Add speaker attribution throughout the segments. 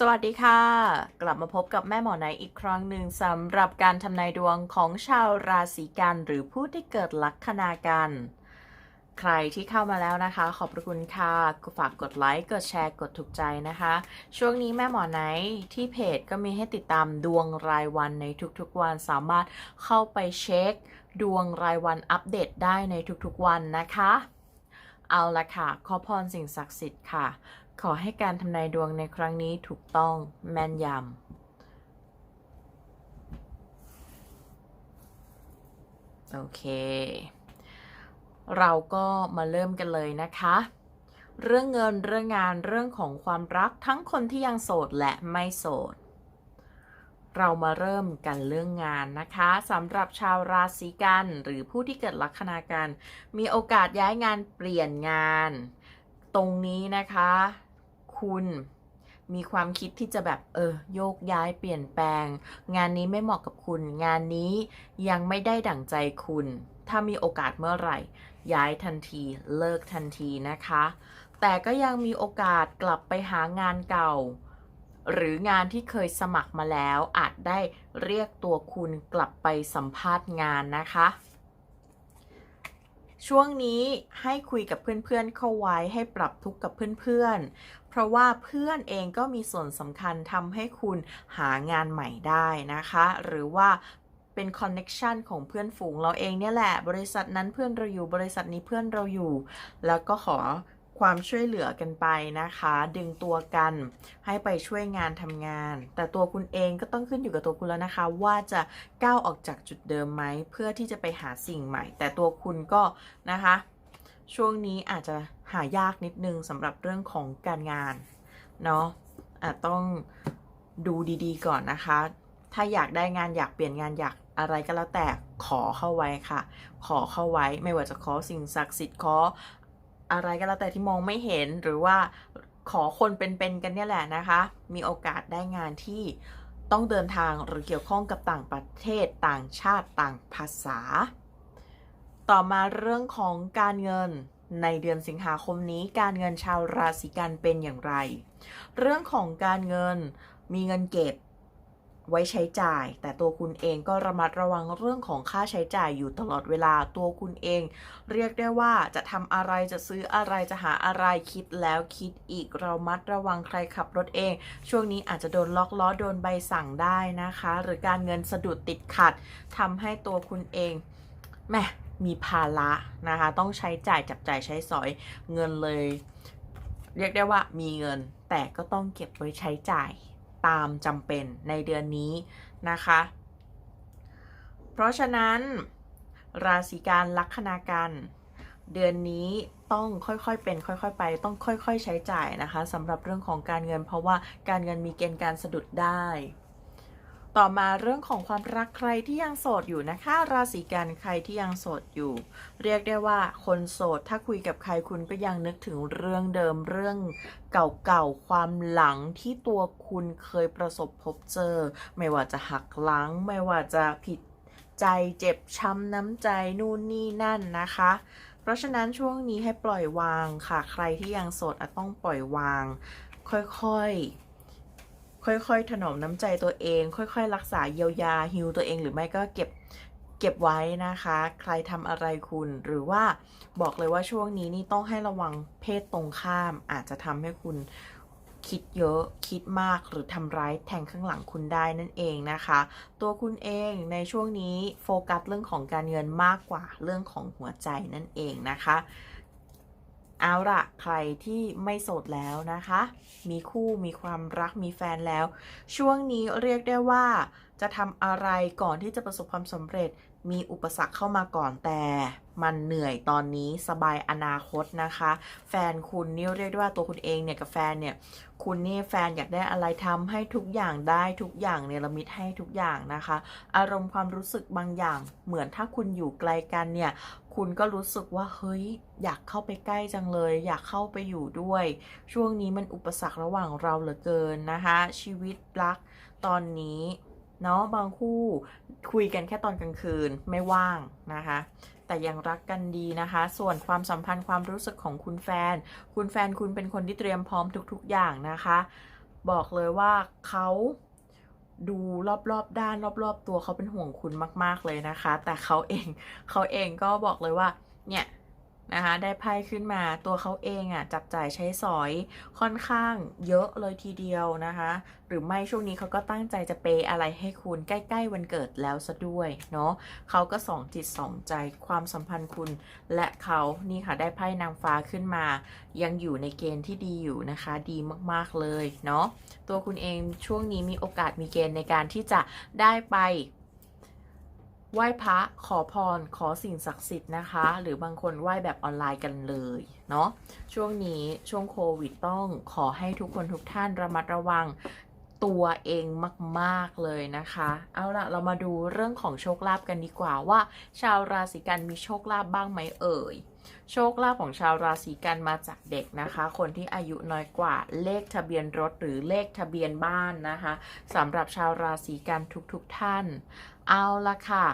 Speaker 1: สวัสดีค่ะ กลับมาพบกับแม่หมอไนอีกครั้งหนึ่งสำหรับการทำนายดวงของชาวราศีกันหรือผู้ที่เกิดลัคนากันใครที่เข้ามาแล้วนะคะ ขอบพระคุณค่ะฝากกดไลค์กดแชร์กดถูกใจนะคะ ช่วงนี้แม่หมอไนท์ที่เพจก็มีให้ติดตามดวงรายวันในทุกๆวันสามารถเข้าไปเช็ค ดวงรายวันอัปเดตได้ในทุกๆวันนะคะ เอาละค่ะ ขอพรสิ่งศักดิ์สิทธิ์ค่ะ ขอให้การทำนายดวงในครั้งนี้ถูกต้องแม่นยำโอเค เราก็มาเริ่มกันเลยนะคะ เรื่องเงินเรื่องงานเรื่องของความรักทั้งคนที่ยังโสดและไม่โสด เรามาเริ่มกันเรื่องงานนะคะสำหรับชาวราศีกันหรือผู้ที่เกิดลัคนากันมีโอกาสย้ายงานเปลี่ยนงาน ตรงนี้นะคะ คุณมีความคิดที่จะแบบเออโยกย้ายเปลี่ยนแปลง งานนี้ไม่เหมาะกับคุณ งานนี้ยังไม่ได้ดั่งใจคุณ ถ้ามีโอกาสเมื่อไหร่ ย้ายทันทีเลิกทันทีนะคะ แต่ก็ยังมีโอกาสกลับไปหางานเก่า หรืองานที่เคยสมัครมาแล้วอาจได้เรียกตัวคุณกลับไปสัมภาษณ์งานนะคะ ช่วงนี้ให้คุยกับเพื่อนๆ เข้าไว้ให้ปรับทุกข์กับเพื่อนๆ เพราะว่าเพื่อนเองก็มีส่วนสำคัญทำให้คุณหางานใหม่ได้นะคะ หรือว่าเป็นคอนเน็ชันของเพื่อนฝูงเราเองเนี่ยแหละ บริษัทนั้นเพื่อนเราอยู่ บริษัทนี้เพื่อนเราอยู่ แล้วก็ขอ ความช่วยเหลือกันไปนะคะ ดึงตัวกันให้ไปช่วยงานทำงาน แต่ตัวคุณเองก็ต้องขึ้นอยู่กับตัวคุณแล้วนะคะ ว่าจะก้าวออกจากจุดเดิมไหมเพื่อที่จะไปหาสิ่งใหม่ แต่ตัวคุณก็นะคะ ช่วงนี้อาจจะหายากนิดนึงสำหรับเรื่องของการงานเนาะอาจต้องดูดีๆก่อนนะคะ ถ้าอยากได้งานอยากเปลี่ยนงานอยากอะไรก็แล้วแต่ขอเข้าไว้ค่ะ ขอเข้าไว้ไม่ว่าจะขอสิ่งศักดิ์สิทธิ์ขอ อะไรก็แล้วแต่ที่มองไม่เห็นหรือว่าขอคนเป็นๆกันเนี่ยแหละนะคะ มีโอกาสได้งานที่ต้องเดินทางหรือเกี่ยวข้องกับต่างประเทศต่างชาติต่างภาษา ต่อมาเรื่องของการเงินในเดือนสิงหาคมนี้การเงินชาวราศีกันเป็นอย่างไร เรื่องของการเงินมีเงินเก็บ ไว้ใช้จ่าย แต่ตัวคุณเองก็ระมัดระวังเรื่องของค่าใช้จ่ายอยู่ตลอดเวลาตัวคุณเอง เรียกได้ว่าจะทำอะไรจะซื้ออะไรจะหาอะไรคิดแล้วคิดอีกเรามัดระวังใครขับรถเอง ช่วงนี้อาจจะโดนล็อกล้อโดนใบสั่งได้นะคะ หรือการเงินสะดุดติดขัดทำให้ตัวคุณเองแหมมีภาระนะคะ ต้องใช้จ่ายจับจ่ายใช้สอยเงินเลย เรียกได้ว่ามีเงินแต่ก็ต้องเก็บไว้ใช้จ่าย ตามจำเป็นในเดือนนี้นะคะ เพราะฉะนั้น ราศีการลัคนากัน เดือนนี้ต้องค่อยๆเป็นค่อยๆไป ต้องค่อยๆใช้จ่ายนะคะสำหรับเรื่องของการเงิน เพราะว่าการเงินมีเกณฑ์การสะดุดได้ ต่อมาเรื่องของความรักใครที่ยังโสดอยู่นะคะ ราศีกันใครที่ยังโสดอยู่ เรียกได้ว่าคนโสดถ้าคุยกับใครคุณก็ยังนึกถึงเรื่องเดิมเรื่องเก่าๆความหลังที่ตัวคุณเคยประสบพบเจอ ไม่ว่าจะหักหลัง ไม่ว่าจะผิดใจเจ็บช้ำน้ำใจนู่นนี่นั่นนะคะ เพราะฉะนั้นช่วงนี้ให้ปล่อยวางค่ะ ใครที่ยังโสดอาจต้องปล่อยวาง ค่อยๆ ค่อยๆ ถนอมน้ำใจตัวเอง ค่อย ๆ รักษาเยียวยาฮิวตัวเอง หรือไม่ก็เก็บเก็บไว้นะคะ ใครทำอะไรคุณหรือว่าบอกเลยว่าช่วงนี้นี่ต้องให้ระวังเพศตรงข้าม อาจจะทำให้คุณคิดเยอะคิดมากหรือทำร้ายแทงข้างหลังคุณได้นั่นเองนะคะ ตัวคุณเองในช่วงนี้โฟกัสเรื่องของการเงินมากกว่าเรื่องของหัวใจนั่นเองนะคะ เอาละใครที่ไม่โสดแล้วนะคะ มีคู่มีความรักมีแฟนแล้ว ช่วงนี้เรียกได้ว่า จะทำอะไรก่อนที่จะประสบความสำเร็จ มีอุปสรรคเข้ามาก่อนแต่ มันเหนื่อยตอนนี้สบายอนาคตนะคะ แฟนคุณนี่เรียกได้ว่าตัวคุณเองเนี่ยกับแฟนเนี่ย คุณนี่แฟนอยากได้อะไรทำให้ทุกอย่างได้ทุกอย่างเนรมิตให้ทุกอย่างนะคะ อารมณ์ความรู้สึกบางอย่าง เหมือนถ้าคุณอยู่ไกลกันเนี่ย คุณก็รู้สึกว่าเฮ้ยอยากเข้าไปใกล้จังเลย อยากเข้าไปอยู่ด้วย ช่วงนี้มันอุปสรรคระหว่างเราเหลือเกินนะคะ ชีวิตรักตอนนี้เนาะบางคู่คุยกันแค่ตอนกลางคืนไม่ว่างนะคะ แต่ยังรักกันดีนะคะ ส่วนความสัมพันธ์ความรู้สึกของคุณแฟน คุณแฟนคุณเป็นคนที่เตรียมพร้อมทุก ๆ อย่างนะคะ บอกเลยว่าเขา ดูรอบๆด้านรอบๆตัวเขาเป็นห่วงคุณมาก ๆเลยนะคะ แต่เขาเองเขาเองก็บอกเลยว่าเนี่ย นะคะได้ไพ่ขึ้นมาตัวเขาเองอะจับจ่ายใช้สอยค่อนข้างเยอะเลยทีเดียวนะคะ หรือไม่ช่วงนี้เขาก็ตั้งใจจะเปย์อะไรให้คุณใกล้ ๆ วันเกิดแล้วซะด้วยเนาะเขาก็สองจิตสองใจความสัมพันธ์คุณ และเขานี่ค่ะได้ไพ่นางฟ้าขึ้นมา ยังอยู่ในเกณฑ์ที่ดีอยู่นะคะ ดีมากๆเลยเนาะตัวคุณเองช่วงนี้มีโอกาสมีเกณฑ์ในการที่จะได้ไป ไหว้พระขอพรขอสิ่งศักดิ์สิทธิ์นะคะ หรือบางคนไหว้แบบออนไลน์กันเลยเนาะช่วงนี้ช่วงโควิดต้องขอให้ทุกคนทุกท่านระมัดระวังตัวเองมาก ๆ เลยนะคะ เอาล่ะ เรามาดูเรื่องของโชคลาภกันดีกว่าว่า ชาวราศีกันมีโชคลาภบ้างไหมเอ่ย โชคลาภของชาวราศีกันมาจากเด็กนะคะ คนที่อายุน้อยกว่าเลขทะเบียนรถหรือเลขทะเบียนบ้านนะคะสำหรับชาวราศีกันทุกๆทท่าน เอาละค่ะ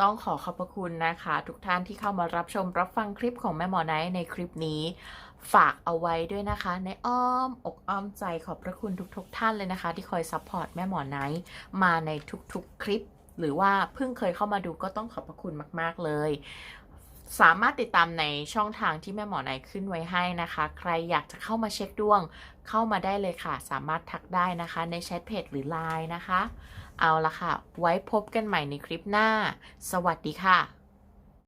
Speaker 1: ต้องขอขอบพระคุณนะคะ ทุกท่านที่เข้ามารับชมรับฟังคลิปของแม่หมอไนท์ในคลิปนี้ ฝากเอาไว้ด้วยนะคะ ในอ้อมอกอ้อมใจขอบพระคุณทุกๆทท่านเลยนะคะ ที่คอยซัพพอร์ตแม่หมอไนท์มาในทุกๆคลิป หรือว่าเพิ่งเคยเข้ามาดูก็ต้องขอบพระคุณมาก ๆเลย สามารถติดตามในช่องทางที่แม่หมอไหนขึ้นไว้ให้นะคะ ใครอยากจะเข้ามาเช็คดวงเข้ามาได้เลยค่ะ สามารถทักได้นะคะ ในแชทเพจหรือไลน์นะคะ เอาละค่ะ ไว้พบกันใหม่ในคลิปหน้า สวัสดีค่ะ